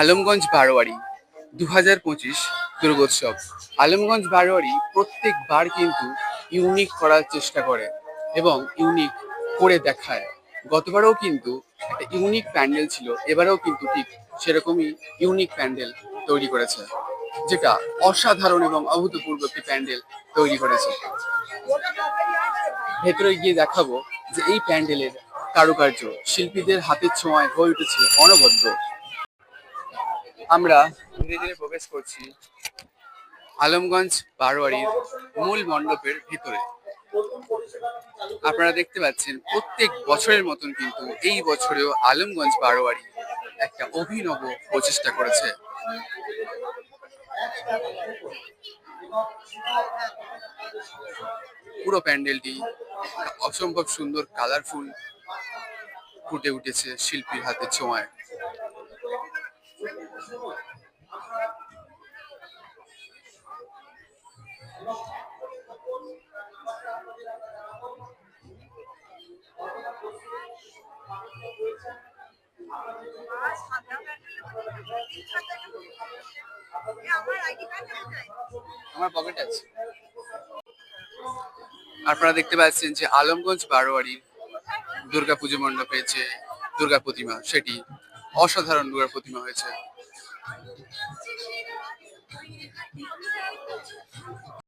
আলমগঞ্জ বারোয়ারি দু হাজার পঁচিশ দুর্গোৎসব। আলমগঞ্জ বারোয়ারি প্রত্যেকবার কিন্তু ইউনিক করার চেষ্টা করে এবং ইউনিক করে দেখায়। গতবারও কিন্তু একটা ইউনিক প্যান্ডেল ছিল, এবারেও কিন্তু ঠিক সেরকমই ইউনিক প্যান্ডেল তৈরি করেছে, যেটা অসাধারণ এবং অভূতপূর্ব একটি প্যান্ডেল তৈরি করেছে। ভেতরে গিয়ে দেখাবো যে এই প্যান্ডেলের কারুকার্য, শিল্পীদের হাতের ছোঁয়ায় হয়ে উঠেছে অনবদ্য আমরা ধীরে ধীরে প্রবেশ করছি আলমগঞ্জ বারোয়ারির মূল মণ্ডপের ভিতরে। আপনারা দেখতে পাচ্ছেন প্রত্যেক বছরের মতন কিন্তু এই বছরেও আলমগঞ্জ বারোয়ারি একটা অভিনব প্রচেষ্টা করেছে। পুরো প্যান্ডেলটি অসম্ভব সুন্দর কালারফুল ফুটে উঠেছে শিল্পীর হাতে ছোঁয়ায়। আপনারা দেখতে পাচ্ছেন যে আলমগঞ্জ বারোয়ারির দুর্গা পুজো মণ্ডপে যে দুর্গা প্রতিমা সেটি অসাধারণ দুর্গা প্রতিমা হয়েছে।